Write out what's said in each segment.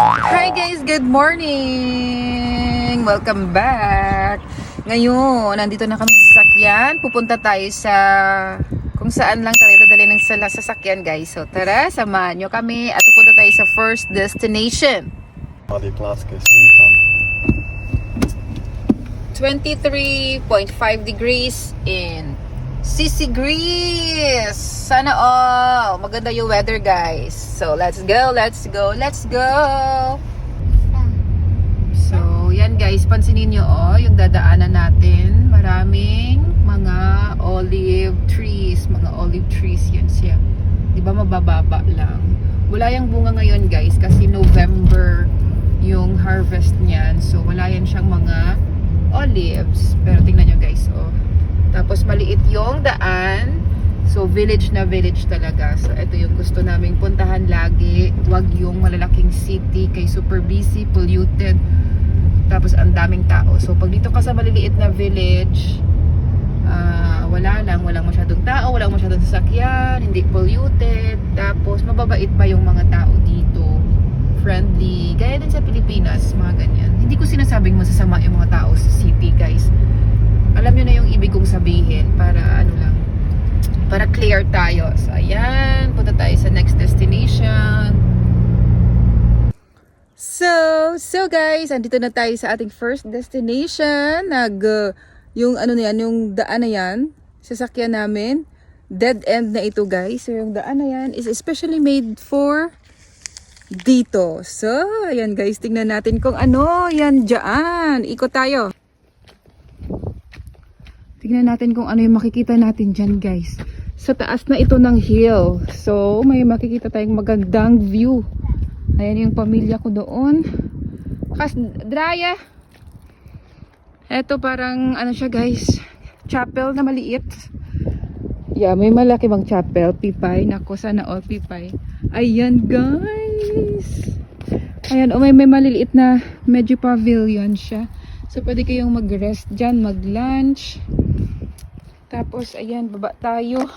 Hi guys, good morning! Welcome back! Ngayon, nandito na kami sa sasakyan. Pupunta tayo sa kung saan lang tayo dadali ng sala sasakyan guys. So tara, samahan nyo kami at pupunta tayo sa first destination. Har de klassiske sykene. 23.5 degrees in Sissy Greece. Sana all. Maganda yung weather, guys. So, let's go, let's go, let's go. So, yan guys, pansinin nyo oh, yung dadaanan natin. Maraming mga olive trees. Mga olive trees yan siya. Di ba mabababa lang. Wala yung bunga ngayon guys kasi November yung harvest niyan. So, wala yan siyang mga olives. Pero tingnan nyo guys, oh. Tapos maliit yung daan. So, village na village talaga. So, ito yung gusto naming puntahan lagi. Huwag yung malalaking city kay super busy, polluted. Tapos, ang daming tao. So, pag dito ka sa maliliit na village, ah, wala lang. Walang masyadong tao, walang masyadong sasakyan, hindi polluted. Tapos, mababait pa yung mga tao dito. Friendly. Gaya din sa Pilipinas, mga ganyan. Hindi ko sinasabing masasama yung mga tao sa city, guys. Alam nyo na yung ibig kong sabihin para ano lang, para clear tayo. So, ayan. Punta tayo sa next destination. So, so guys, andito na tayo sa ating first destination. Nag, uh, yung ano na yan, yung daan na yan, sasakyan namin. Dead end na ito guys. So, yung daan na yan is especially made for dito. So, ayan guys, tingnan natin kung ano yan dyan. Ikot tayo. Tingnan natin kung ano yung makikita natin dyan guys. Sa taas na ito ng hill. So, may makikita tayong magandang view. Ayan yung pamilya ko doon. Kas, draya. Ito parang, ano siya guys, chapel na maliit. Yeah, may malaki bang chapel, pipay. Nako, sana all pipay. Ayan guys. Ayan, oh, may, may maliliit na medyo pavilion siya. So, pwede kayong mag-rest dyan, mag-lunch. Tapos, ayan, baba tayo.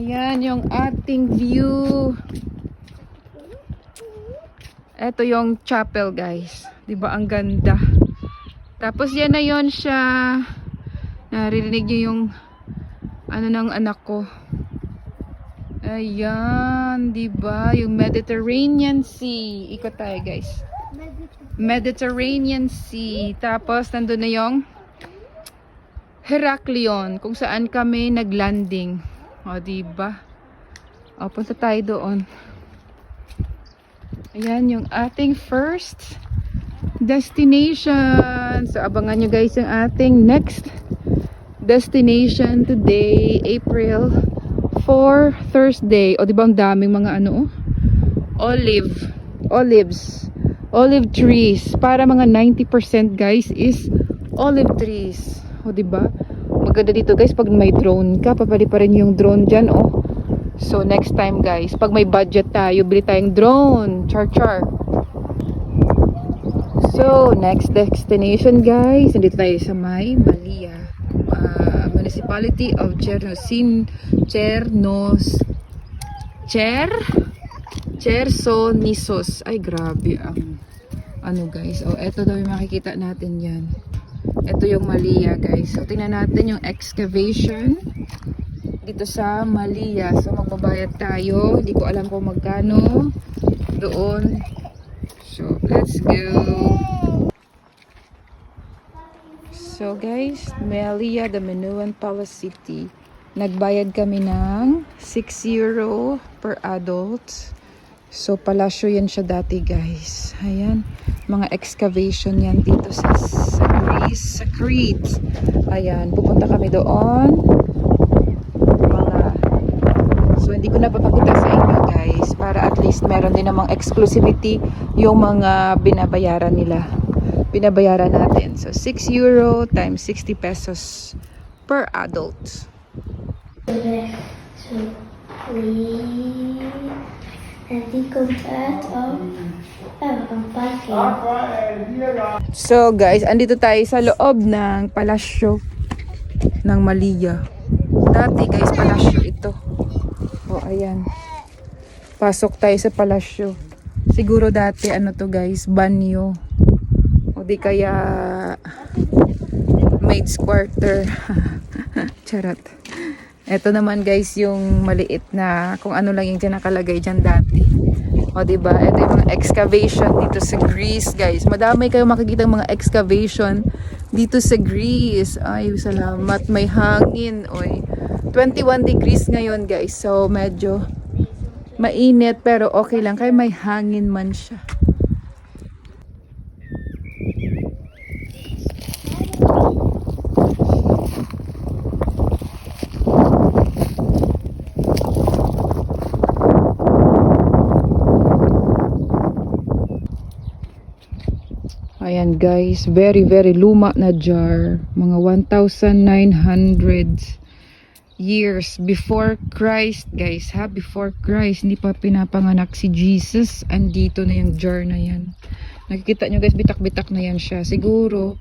Ayan, yung ating view. Ito yung chapel, guys. 'Di ba ang ganda? Tapos, yan na yon siya. Naririnig niyo yung ano ng anak ko. Ayan, 'di ba? Yung Mediterranean Sea. Ikot tayo, guys. Mediterranean Sea. Tapos, nandun na yung Heraklion, kung saan kami naglanding. O, diba? O, punta tayo doon. Ayan, yung ating first destination. So, abangan nyo guys yung ating next destination today, April 4, Thursday. O, diba ang daming mga ano, oh? Olive. Olives. Olive trees. Para mga 90% guys is olive trees. O, diba? Maganda dito guys, pag may drone ka, papali pa rin yung drone dyan, oh. So, next time guys, pag may budget tayo, bili tayong drone. Char char. So, next destination guys, nandito tayo sa may Malia. Uh, Municipality of Chernosin, Chernos, Cher, Chersonisos. Ay, grabe ang ano guys. Oh, eto daw yung makikita natin yan. Ito yung Malia guys. So, tingnan natin yung excavation dito sa Malia. So, magbabayad tayo. Hindi ko alam kung magkano doon. So, let's go. So, guys, Malia, the Menuan Palace City. Nagbayad kami ng 6 euro per adult. So, palasyo yan siya dati, guys. Ayan. Mga excavation yan dito sa, sa Crete. Ayan. Pupunta kami doon. Mga... So, hindi ko na papakita sa inyo, guys. Para at least meron din namang exclusivity yung mga binabayaran nila. Binabayaran natin. So, 6 euro times 60 pesos per adult. Så So guys, andito tayo sa loob ng palasyo ng Malia. Dati guys, palasyo ito. O ayan. Pasok tayo sa palasyo. Siguro dati ano to guys, banyo. O di kaya maid's quarter. Charot. Ito naman guys yung maliit na kung ano lang yung dyan nakalagay dyan dati. O ba? Ito yung mga excavation dito sa Greece guys. Madami kayo makikita mga excavation dito sa Greece. Ay, salamat. May hangin. Oy. 21 degrees ngayon guys. So medyo mainit pero okay lang. Kaya may hangin man siya. Ayan guys, very very luma na jar. Mga 1,900 years before Christ guys ha. Before Christ, hindi pa pinapanganak si Jesus. Andito na yung jar na yan. Nakikita nyo guys, bitak-bitak na yan siya. Siguro,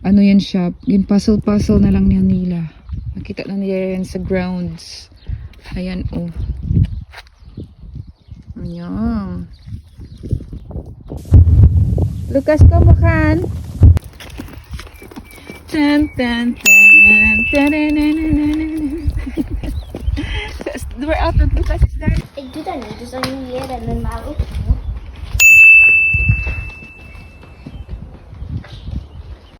ano yan siya, yung puzzle-puzzle na lang niya nila. Nakita na nila yan sa grounds. Ayan oh. Ayan. Lucas, come kan? Tan tan tan tararararara. We're out of Lucas is there. Ik doe dat niet, dus dan moet je leren met mij ook.